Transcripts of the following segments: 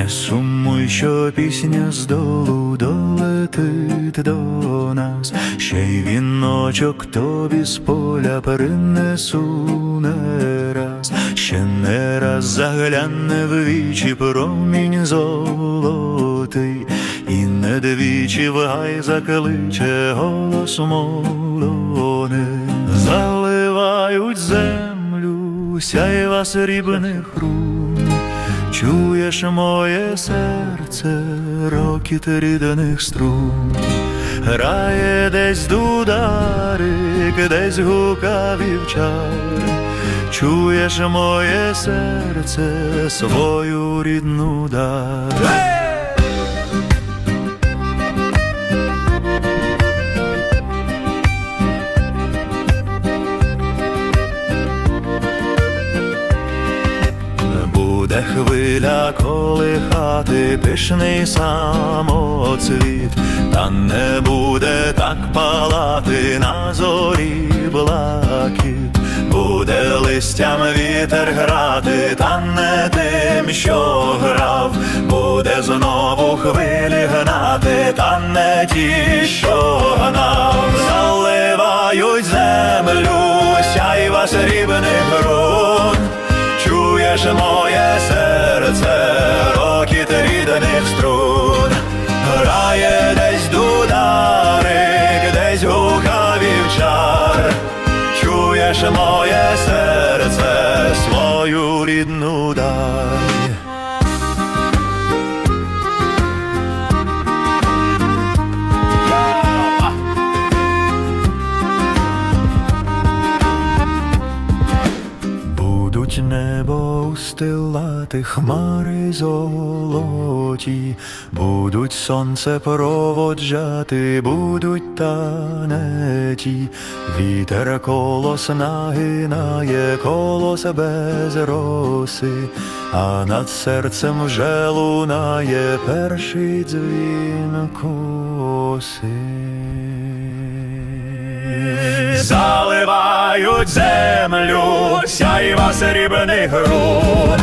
Не сумуй, що пісня з долу долетить до нас, ще й віночок тобі з поля принесу не раз, ще не раз загляне в вічі промінь золотий, і не двічі в гай закличе голос молони, заливають землю, сяйва срібних рук. Чуєш моє серце, рокіт рідних струн, грає десь дударик, десь гука вівчар, чуєш моє серце, свою рідну дар. Буде хвиля колихати пишний самоцвіт, та не буде так палати на зорі блакит, буде листям вітер грати, та не тим, що грав, буде знову хвилі гнати, та не ті, що гнав, заливають землю, сяйва срібних груд. Чуєш моє Будуть небо устилати хмари золоті, будуть сонце проводжати, будуть танеті, вітер колос нагинає, колос без роси, а над серцем вже лунає перший дзвін коси. Заливають землю, сяйва срібних груд.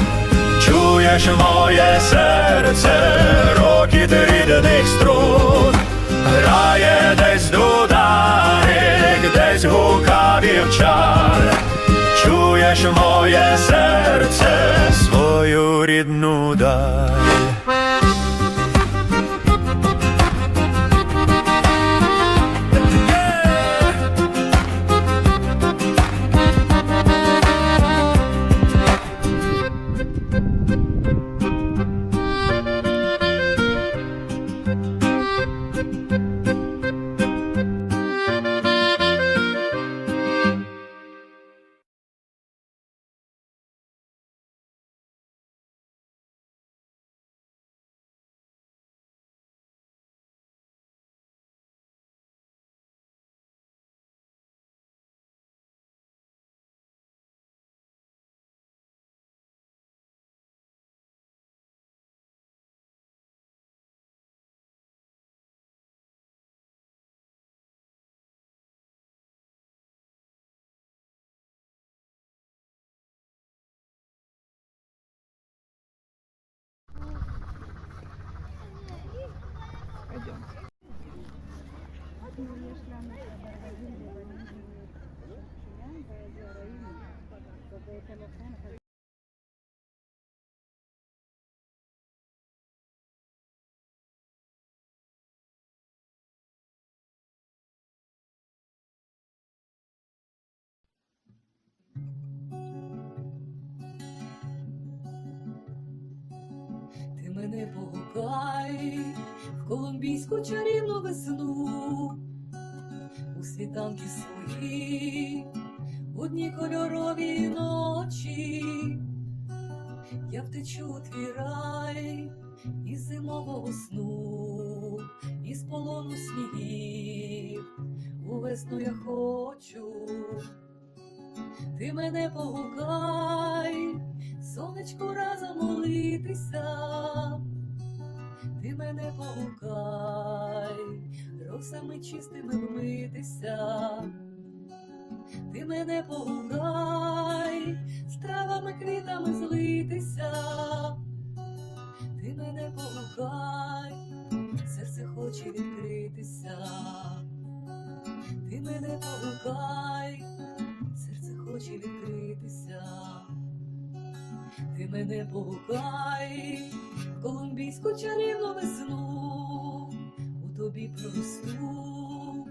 Чуєш моє серце, рокіт рідних струн, грає десь дударик, десь гука вівчар. Чуєш моє серце, свою рідну дай. Мене погукай. В колумбійську чарівну весну, у світанки свої, у дні кольорові ночі, я втечу у твій рай із зимового сну, із полону снігів, у весну я хочу, ти мене погукай сонечку разом молитися, ти мене погукай, росами чистими вмитися, ти мене погукай, з травами квітами злитися, ти мене погукай, серце хоче відкритися. Мене погукай, колумбійську чарівну весну, у тобі проросту,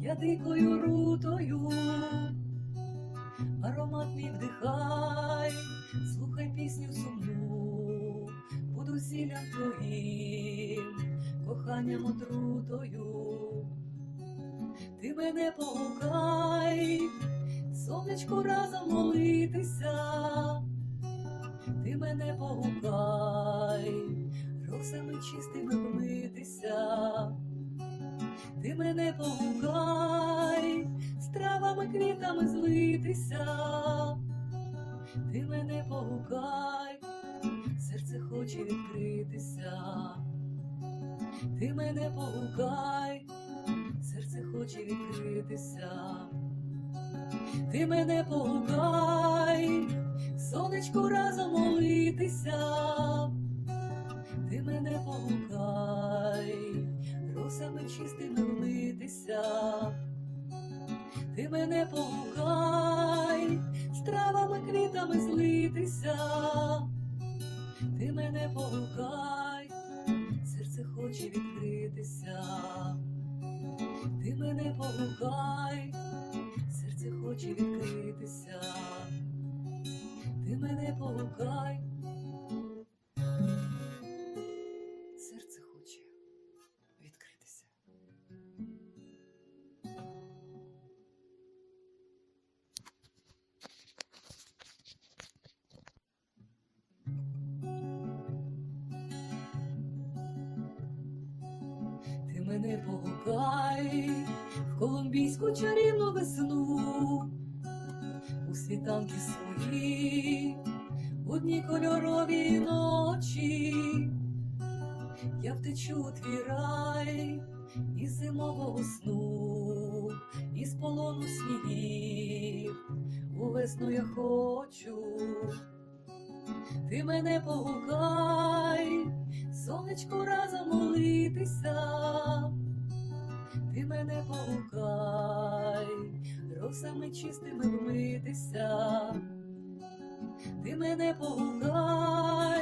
я дикою рутою, аромат мій вдихай, слухай пісню сумну, буду зіллям твоїм, коханням отрутою. Ти мене погукай, сонечку разом молитися, ти мене погукай, росами чистими вмитися, ти мене погукай, з травами квітами злитися, ти мене погукай, серце хоче відкритися, ти мене погукай серце хоче відкритися. Ти мене погукай, сонечку разом молитися. Ти мене погукай, росами чистими вмитися. Ти мене погукай, з травами квітами злитися. Ти мене погукай, серце хоче відкритися. Ти мене погукай, мене погукай в колумбійську чарівну весну, у світанки свої, у дні кольорові ночі, я втечу у твій рай із зимового сну, із полону снігів, у весну я хочу. Ти мене погукай, сонечку разом молитися, ти мене погукай, росами чистими вмитися, ти мене погукай.